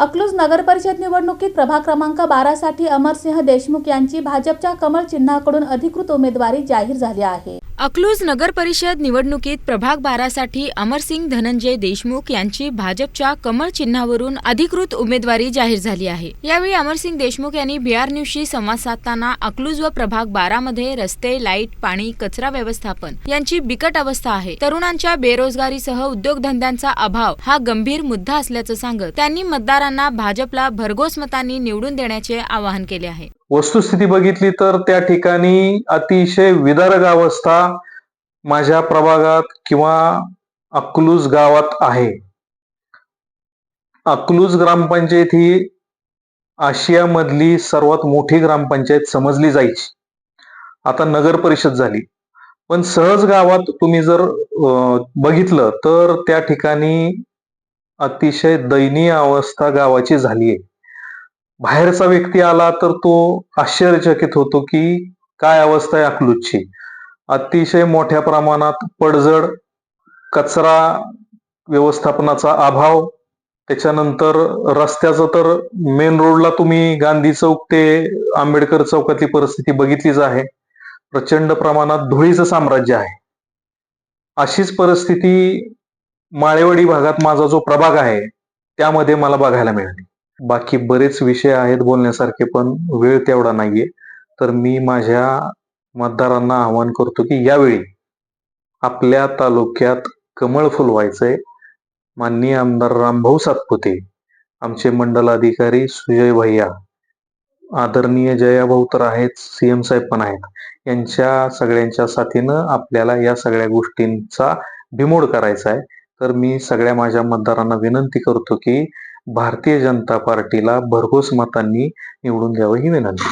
अकलूज नगरपरिषद निवडणुकीत प्रभाग क्रमांक बारासाठी अमरसिंह देशमुख यांची भाजपच्या कमळ चिन्हाकडून अधिकृत उमेदवारी जाहीर झाली आहे. अकलूज नगर परिषद निवडणुकीत प्रभाग बारासाठी अमरसिंग धनंजय देशमुख यांची भाजपच्या कमळ चिन्हावरून अधिकृत उमेदवारी जाहीर झाली आहे. यावेळी अमरसिंग देशमुख यांनी बिआर न्यूजशी संवाद साधताना अकलूज व प्रभाग बारामध्ये रस्ते लाइट पाणी कचरा व्यवस्थापन यांची बिकट अवस्था आहे. तरुणांच्या बेरोजगारीसह उद्योगधंद्यांचा अभाव हा गंभीर मुद्दा असल्याचं सांगत त्यांनी मतदारांना भाजपला भरघोस मतांनी निवडून देण्याचे आवाहन केले आहे. वस्तुस्थिती बघितली तर त्या ठिकाणी अतिशय विदारक अवस्था माझ्या प्रभागात किंवा अकलूज गावात आहे. अकलूज ग्रामपंचायत ही आशियामधली सर्वात मोठी ग्रामपंचायत समजली जायची. आता नगर परिषद झाली. पण सहज गावात तुम्ही जर बघितलं तर त्या ठिकाणी अतिशय दयनीय अवस्था गावाची झाली आहे बाहेरचा व्यक्ती आला तर तो आश्चर्यचकित होतो की काय अवस्था आहे अकलूजची. अतिशय मोठ्या प्रमाणात पडझड कचरा व्यवस्थापनाचा अभाव त्याच्यानंतर रस्त्याचं तर मेन रोडला तुम्ही गांधी चौक ते आंबेडकर चौकातली परिस्थिती बघितलीच आहे. प्रचंड प्रमाणात धुळीचं साम्राज्य आहे. अशीच परिस्थिती माळेवाडी भागात माझा जो प्रभाग आहे त्यामध्ये मला बघायला मिळाली. बाकी बरेच विषय आहेत बोलण्यासारखे पण वेळ तेवढा नाहीये. तर मी माझ्या मतदारांना आवाहन करतो की यावेळी आपल्या तालुक्यात कमळ फुलवायचंय माननीय आमदार रामभाऊ सातपुते आमचे मंडल अधिकारी सुजय भैया आदरणीय जयाभाऊ तर आहेत सीएम साहेब पण आहेत. यांच्या सगळ्यांच्या साथीनं आपल्याला या सगळ्या गोष्टींचा बिमोड करायचा आहे तर मी सगळ्या माझ्या मतदारांना विनंती करतो की भारतीय जनता पार्टीला भरघोस मतांनी निवडून द्यावं ही विनंती.